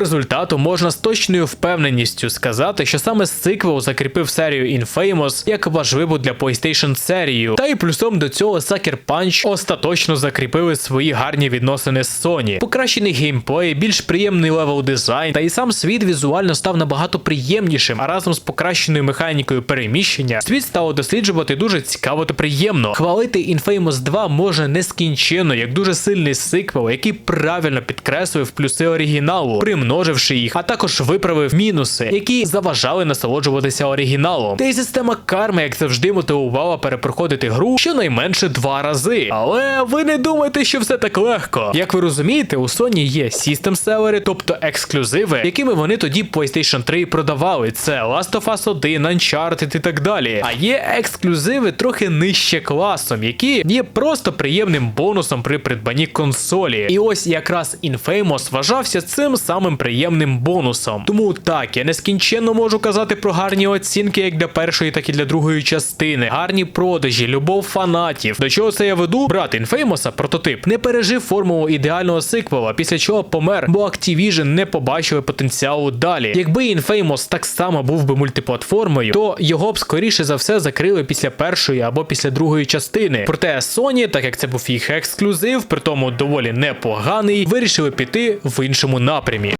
результату можна з точною впевненістю сказати, що саме сиквел закріпив серію Infamous як важливу для PlayStation серію. Та й плюсом до цього Sucker Punch остаточно закріпили свої гарні відносини з Sony. Покращений геймплей, більш приємний левел дизайн, та й сам світ візуально став набагато приємнішим, а разом з покращеною механікою переміщення світ стало досліджувати дуже цікаво та приємно. Хвалити Infamous 2 може нескінченно, як дуже сильний сиквел, який правильно підкреслив плюси оригіналу, примноживши їх, а також виправив мінуси, які заважали насолоджуватися оригіналом. Та й система карми, як завжди, мотивувала перепроходити гру щонайменше два рази. Але ви не думайте, що все так легко. Як ви розумієте, у Sony є System селери, тобто ексклюзиви, якими вони тоді PlayStation 3 продавали. Це Last of Us 1, Uncharted і так далі. А є ексклюзиви трохи нижче класом, які є просто приємним бонусом при придбанні консолі. І ось якраз Infamous вважався цим самим приємним бонусом. Тому так, я нескінченно можу казати про гарні оцінки як для першої, так і для другої частини, гарні продажі, любов фанатів. До чого це я веду? Брат Infamous, прототип, не пережив формулу ідеального сиквела, після чого помер, бо Activision не побачили потенціалу далі. Якби Infamous так само був би мультиплатформою, то його б скоріше за все закрили після першої або після другої частини. Проте Sony, так як це був їх ексклюзив, при тому доволі непоганий, вирішили піти в іншому напрямі.